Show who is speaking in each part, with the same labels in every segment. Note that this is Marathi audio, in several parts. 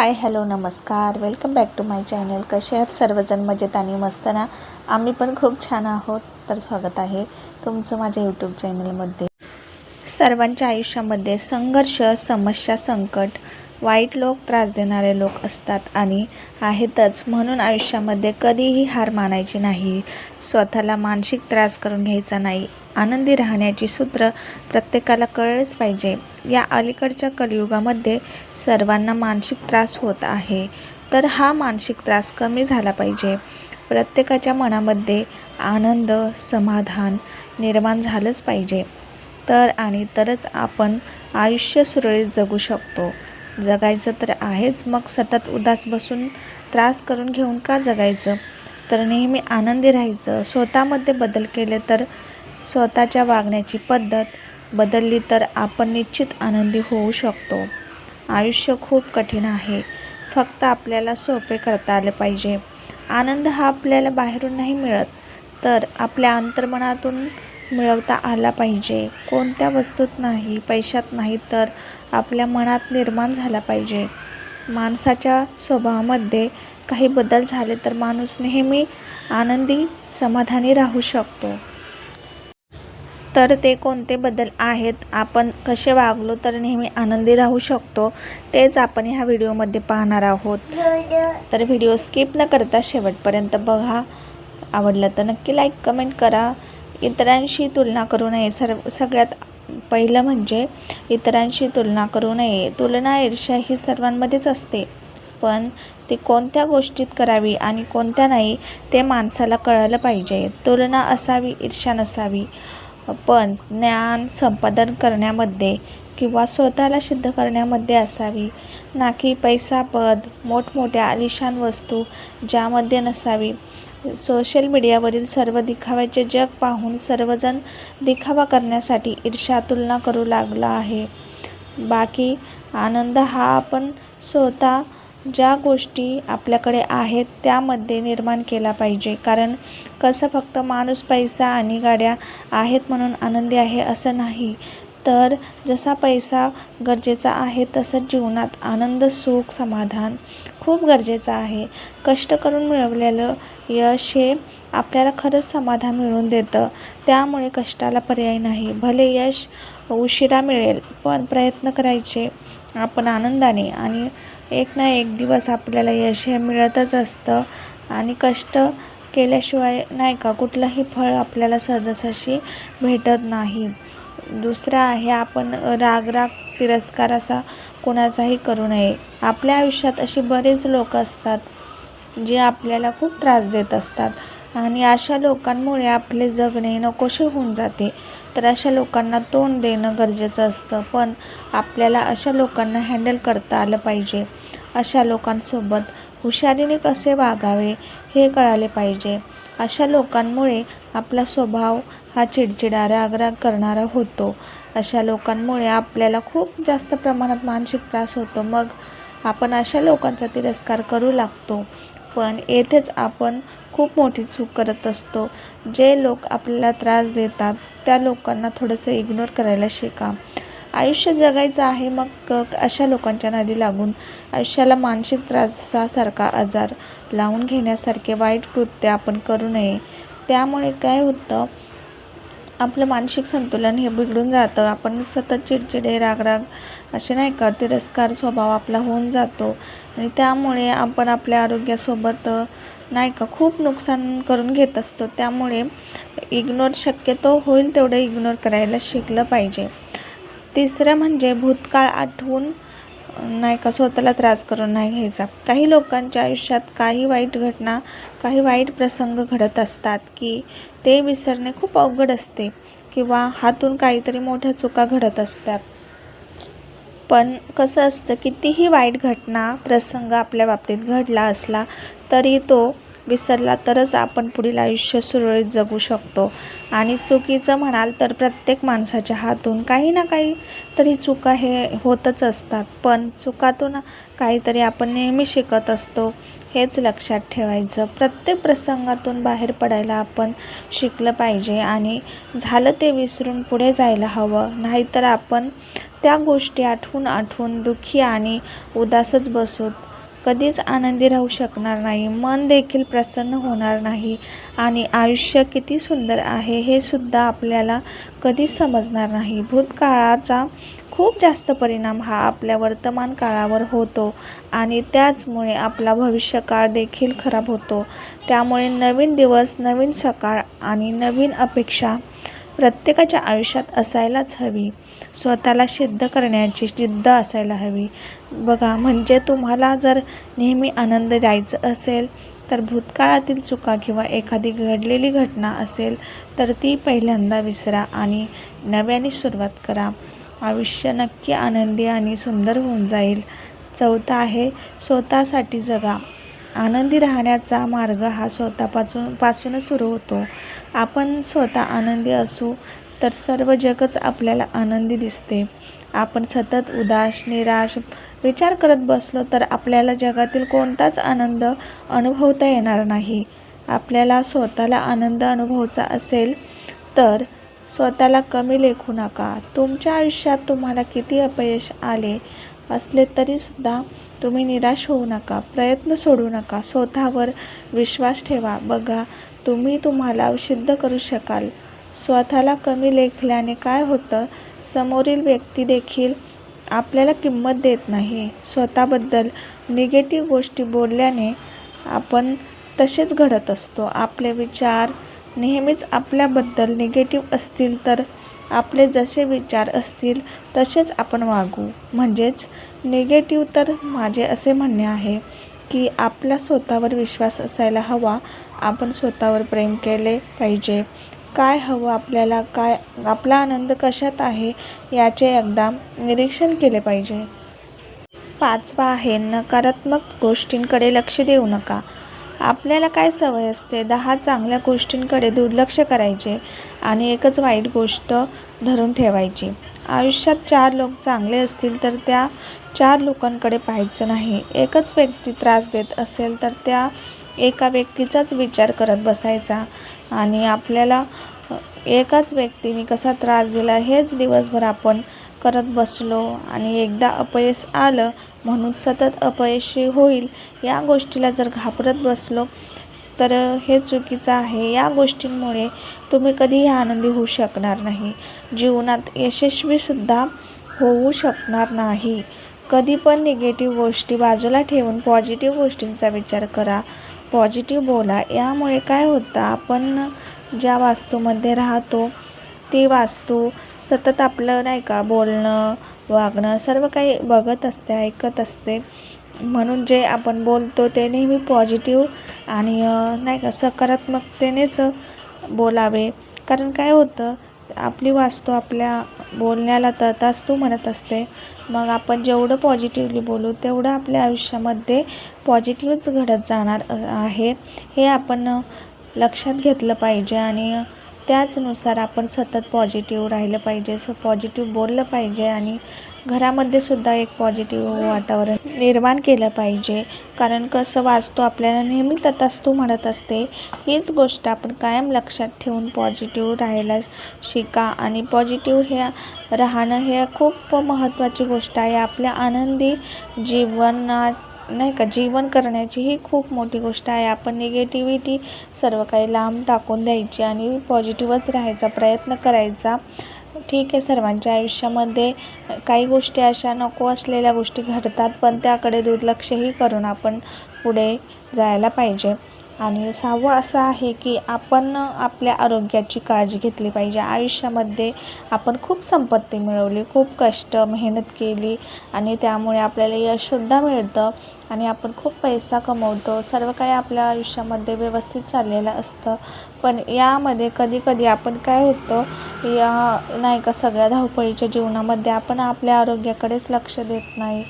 Speaker 1: हाय हॅलो नमस्कार. Welcome back to my channel. कसे आहात सर्वजण? मजेत आणि मस्त ना? आम्ही पण खूप छान आहोत. तर स्वागत आहे तुमचं माझ्या यूट्यूब चॅनलमध्ये. सर्वांच्या आयुष्यामध्ये संघर्ष समस्या संकट वाईट लोक त्रास देणारे लोक असतात आणि आहेतच. म्हणून आयुष्यामध्ये कधीही हार मानायची नाही. स्वतःला मानसिक त्रास करून घ्यायचा नाही. आनंदी राहण्याची सूत्र प्रत्येकाला कळलेच पाहिजे. या अलीकडच्या कलियुगामध्ये सर्वांना मानसिक त्रास होत आहे. तर हा मानसिक त्रास कमी झाला पाहिजे. प्रत्येकाच्या मनामध्ये आनंद समाधान निर्माण झालंच पाहिजे. तर आणि तरच आपण आयुष्य सुरळीत जगू शकतो. जगायचं तर आहेच मग सतत उदास बसून त्रास करून घेऊन का जगायचं? तर नेहमी आनंदी राहायचं. स्वतःमध्ये बदल केले तर स्वतःच्या वागण्याची पद्धत बदलली तर आपण निश्चित आनंदी होऊ शकतो. आयुष्य खूप कठीण आहे. फक्त आपल्याला सोपे करता आले पाहिजे. आनंद हा आपल्याला बाहेरून नाही मिळत तर आपल्या अंतर्मनातून मिळवता आला पाहिजे. कोणत्या वस्तूत नाही पैशात नाही तर आपल्या मनात निर्माण झाला पाहिजे. माणसाच्या स्वभावामध्ये काही बदल झाले तर माणूस नेहमी आनंदी समाधानी राहू शकतो. तर ते कोणते बदल आहेत? आपण कसे वागलो तर नेहमी आनंदी राहू शकतो? तेच आपण ह्या व्हिडिओमध्ये पाहणार आहोत. तर व्हिडिओ स्किप न करता शेवटपर्यंत बघा. आवडलं तर नक्की लाईक कमेंट करा. इतरांशी तुलना करू नये. सर्व सगळ्यात पहिलं म्हणजे इतरांशी तुलना करू नये. तुलना ईर्ष्या ही सर्वांमध्येच असते. पण ती कोणत्या गोष्टीत करावी आणि कोणत्या नाही ते माणसाला कळलं पाहिजे. तुलना असावी ईर्ष्या नसावी. पण ज्ञान संपादन करण्यामध्ये किंवा स्वतःला सिद्ध करण्यामध्ये असावी. ना की पैसा पद मोठमोठ्या आलिशान वस्तू ज्यामध्ये नसावी. सोशल मीडियावरील सर्व दिखाव्याचे जग पाहून सर्वजण दिखावा करण्यासाठी ईर्ष्या तुलना करू लागला आहे. बाकी आनंद हा आपण स्वतः ज्या गोष्टी आपल्याकडे आहेत त्यामध्ये निर्माण केला पाहिजे. कारण कसं फक्त माणूस पैसा आणि गाड्या आहेत म्हणून आनंदी आहे असं नाही. तर जसा पैसा गरजेचा आहे तसं जीवनात आनंद सुख समाधान खूप गरजेचं आहे. कष्ट करून मिळवलेलं यश हे आपल्याला खरंच समाधान मिळवून देतं. त्यामुळे कष्टाला पर्याय नाही. भले यश उशिरा मिळेल पण प्रयत्न करायचे आपण आनंदाने आणि एक ना एक दिवस आपल्याला यश हे मिळतच असतं. आणि कष्ट केल्याशिवाय नाही का कुठलंही फळ आपल्याला सहजासहशी भेटत नाही. दुसरं आहे आपण राग राग तिरस्कार असा कोणाचाही करू नये. आपल्या आयुष्यात अशी बरेच लोक असतात जे आपल्याला खूप त्रास देत असतात. आणि अशा लोकांमुळे आपले जगणे नकोसे होऊन जाते. तर अशा लोकांना तोंड देणं गरजेचं असतं. पण आपल्याला अशा लोकांना हँडल करता आलं पाहिजे. अशा लोकांसोबत हुशारीने कसे वागावे हे कळाले पाहिजे. अशा लोकांमुळे आपला स्वभाव हा चिडचिडा रागराग करणारा होतो. अशा लोकांमुळे आपल्याला खूप जास्त प्रमाणात मानसिक त्रास होतो. मग आपण अशा लोकांचा तिरस्कार करू लागतो. पण येथेच आपण खूप मोठी चूक करत असतो. जे लोक आपल्याला त्रास देतात त्या लोकांना थोडंसं इग्नोर करायला शिका. आयुष्य जगायचं आहे मग अशा लोकांच्या नादी लागून आयुष्याला मानसिक त्रासासारखा आजार लावून घेण्यासारखे वाईट कृत्य आपण करू नये. त्यामुळे काय होतं आपलं मानसिक संतुलन हे बिघडून जातं. आपण सतत चिडचिडे रागराग असे नाही का तिरस्कार स्वभाव आपला होऊन जातो. आणि त्यामुळे आपण आपल्या आरोग्यासोबत नाही का खूप नुकसान करून घेत असतो. त्यामुळे इग्नोर शक्यतो होईल तेवढं इग्नोर करायला शिकलं पाहिजे. तिसरं म्हणजे भूतकाळ आठवून नाही का स्वतःला त्रास करून नाही घ्यायचा. काही लोकांच्या आयुष्यात काही वाईट घटना काही वाईट प्रसंग घडत असतात की ते विसरणे खूप अवघड असते किंवा हातून काहीतरी मोठ्या चुका घडत असतात. पण कसं असतं कितीही वाईट घटना प्रसंग आपल्या बाबतीत घडला असला तरी तो विसरला तरच आपण पुढील आयुष्य सुरळीत जगू शकतो. आणि चुकीचं म्हणाल तर प्रत्येक माणसाच्या हातून काही ना काही तरी चुका हे होतच असतात. पण चुकातून काहीतरी आपण नेहमी शिकत असतो. हेच लक्षात ठेवायचं. प्रत्येक प्रसंगातून बाहेर पडायला आपण शिकलं पाहिजे आणि झालं ते विसरून पुढे जायला हवं. नाहीतर आपण त्या गोष्टी आठवून आठवून दुःखी आणि उदासच बसूत कधीच आनंदी राहू शकणार नाही. मन देखील प्रसन्न होणार नाही. आणि आयुष्य किती सुंदर आहे हे सुद्धा आपल्याला कधीच समजणार नाही. भूतकाळाचा खूप जास्त परिणाम हा आपल्या वर्तमान काळावर होतो आणि त्याचमुळे आपला भविष्यकाळ देखील खराब होतो. त्यामुळे नवीन दिवस नवीन सकाळ आणि नवीन अपेक्षा प्रत्येकाच्या आयुष्यात असायलाच हवी. स्वतःला सिद्ध करण्याची जिद्द असायला हवी. बघा म्हणजे तुम्हाला जर नेहमी आनंद द्यायचा असेल तर भूतकाळातील चुका किंवा एखादी घडलेली घटना असेल तर ती पहिल्यांदा विसरा आणि नव्याने सुरुवात करा. आयुष्य नक्की आनंदी आणि सुंदर होऊन जाईल. चौथा आहे स्वतःसाठी जगा. आनंदी राहण्याचा मार्ग हा स्वतःपासून पासूनच सुरू होतो. आपण स्वतः आनंदी असू तर सर्व जगच आपल्याला आनंदी दिसते. आपण सतत उदास निराश विचार करत बसलो तर आपल्याला जगातील कोणताच आनंद अनुभवता येणार नाही. आपल्याला स्वतःला आनंद अनुभवचा असेल तर स्वतःला कमी लेखू नका. तुमच्या आयुष्यात तुम्हाला किती अपयश आले असले तरीसुद्धा तुम्ही निराश होऊ नका प्रयत्न सोडू नका. स्वतःवर विश्वास ठेवा. बघा तुम्ही तुम्हाला सिद्ध करू शकाल. स्वतःला कमी लेखल्याने काय होतं? समोरील व्यक्ती देखील आपल्याला किंमत देत नाही. स्वतःबद्दल निगेटिव्ह गोष्टी बोलल्याने आपण तसेच घडत असतो. आपले विचार नेहमीच आपल्याबद्दल निगेटिव्ह असतील तर आपले जसे विचार असतील तसेच आपण वागू. म्हणजेच निगेटिव्ह तर माझे असे म्हणणे आहे की आपला स्वतःवर विश्वास असायला हवा. आपण स्वतःवर प्रेम केले पाहिजे. काय हवं आपल्याला काय आपला आनंद कशात आहे याचे एकदा निरीक्षण केले पाहिजे. पाचवा आहे नकारात्मक गोष्टींकडे लक्ष देऊ नका. आपल्याला काय सवय असते दहा चांगल्या गोष्टींकडे दुर्लक्ष करायचे आणि एकच वाईट गोष्ट धरून ठेवायची. आयुष्यात चार लोक चांगले असतील तर त्या चार लोकांकडे पाहायचं नाही. एकच व्यक्ती त्रास देत असेल तर त्या एका व्यक्तीचाच विचार करत बसायचा. आणि आपल्याला एकाच व्यक्तीने कसा त्रास दिला हेच दिवसभर आपण करत बसलो आणि एकदा अपयश आलं म्हणून सतत अपयशी होईल या गोष्टीला जर घाबरत बसलो तर हे चुकीचं आहे. या गोष्टींमुळे तुम्ही कधीही आनंदी होऊ शकणार नाही. जीवनात यशस्वीसुद्धा होऊ शकणार नाही. कधी पण निगेटिव्ह गोष्टी बाजूला ठेवून पॉझिटिव्ह गोष्टींचा विचार करा. पॉझिटिव्ह बोला. यामुळे काय होतं आपण ज्या वास्तूमध्ये राहतो ती वास्तू सतत आपलं नाही का बोलणं वागणं सर्व काही बघत असते ऐकत असते. म्हणून जे आपण बोलतो ते नेहमी पॉझिटिव्ह आणि नाही का सकारात्मकतेनेच बोलावे. कारण काय होतं आपली वास्तू आपल्या बोलण्याला तू म्हणत असते. मग आपण जेवढं पॉझिटिव्हली बोलू तेवढं आपल्या आयुष्यामध्ये पॉझिटिव्हच घडत जाणार आहे हे आपण लक्षात घेतलं पाहिजे आणि त्याचनुसार आपण सतत पॉझिटिव्ह राहिलं पाहिजे सो पॉझिटिव्ह बोललं पाहिजे आणि घरामध्ये सुद्धा एक पॉझिटिव्ह वातावरण निर्माण केलं पाहिजे. कारण कसं वाचतो आपल्याला नेहमी तू म्हणत असते हीच गोष्ट आपण कायम लक्षात ठेवून पॉझिटिव्ह राहायला शिका आणि पॉझिटिव्ह हे राहणं हे खूप महत्त्वाची गोष्ट आहे. आपल्या आनंदी जीवनात नाही का? जीवन करण्याची ही खूप मोठी गोष्ट आहे. आपण निगेटिव्हिटी सर्व काही लांब टाकून द्यायची आणि पॉझिटिव्हच राहायचा प्रयत्न करायचा. ठीक आहे सर्वांच्या आयुष्यामध्ये काही गोष्टी अशा नको असलेल्या गोष्टी घडतात पण त्याकडे दुर्लक्षही करून आपण पुढे जायला पाहिजे. आणि सहावं असं आहे की आपण आपल्या आरोग्याची काळजी घेतली पाहिजे. आयुष्यामध्ये आपण खूप संपत्ती मिळवली खूप कष्ट मेहनत केली आणि त्यामुळे आपल्याला यशसुद्धा मिळतं. आणि आपण खूप पैसा कमवतो. सर्व काही आपल्या आयुष्यामध्ये व्यवस्थित चाललेलं असतं. पण यामध्ये कधी कधी आपण काय होतं या नाही का सगळ्या धावपळीच्या जीवनामध्ये आपण आपल्या आरोग्याकडेच लक्ष देत नाही.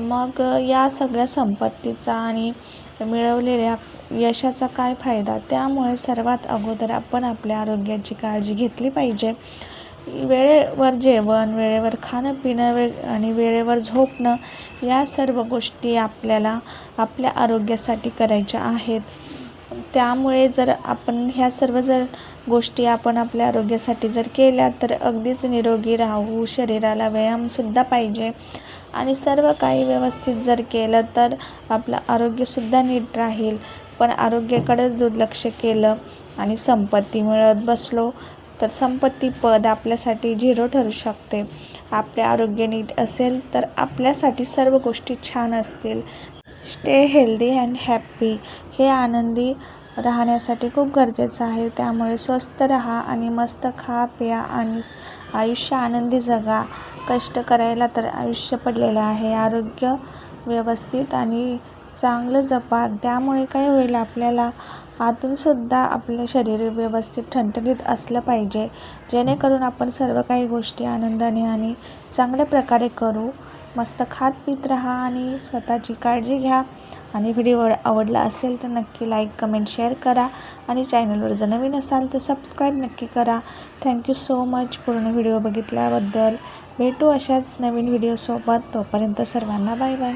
Speaker 1: मग या सगळ्या संपत्तीचा आणि मिळवलेल्या यशाचा काय फायदा? त्यामुळे सर्वात अगोदर आपण आपल्या आरोग्याची काळजी घेतली पाहिजे. वेळेवर जेवण वेळेवर खाणं पिणं वे आणि वेळेवर झोपणं या सर्व गोष्टी आपल्याला आपल्या आरोग्यासाठी करायच्या आहेत. त्यामुळे जर आपण ह्या सर्व जर गोष्टी आपण आपल्या आरोग्यासाठी जर केल्या तर अगदीच निरोगी राहू शरीराला व्यायामसुद्धा पाहिजे. आणि सर्व काही व्यवस्थित जर केलं तर आपलं आरोग्यसुद्धा नीट राहील. पण आरोग्याकडेच दुर्लक्ष केलं आणि संपत्ती मिळत बसलो तर संपत्ती पद आपल्यासाठी झिरो ठरू शकते. आपले आरोग्य नीट असेल तर आपल्यासाठी सर्व गोष्टी छान असतील. Stay healthy and happy. हे आनंदी राहण्यासाठी खूप गरजेचं आहे. त्यामुळे स्वस्थ राहा आणि मस्त खा प्या आणि आयुष्य आनंदी जगा. कष्ट करायला तर आयुष्य पडलेलं आहे. आरोग्य व्यवस्थित आणि चांगलं जपा. त्यामुळे काय होईल आपल्याला आतूनसुद्धा आपलं शरीर व्यवस्थित ठणठणीत असलं पाहिजे. जेणेकरून आपण सर्व काही गोष्टी आनंदाने आणि चांगल्या प्रकारे करू. मस्त खात पित राहा आणि स्वतःची काळजी घ्या. आणि व्हिडिओ आवडला असेल तर नक्की लाईक कमेंट शेअर करा. आणि चॅनलवर जर नवीन असाल तर सबस्क्राईब नक्की करा. थँक्यू सो मच पूर्ण व्हिडिओ बघितल्याबद्दल भेटू अशाच नवीन व्हिडिओसोबत तोपर्यंत सर्वांना बाय बाय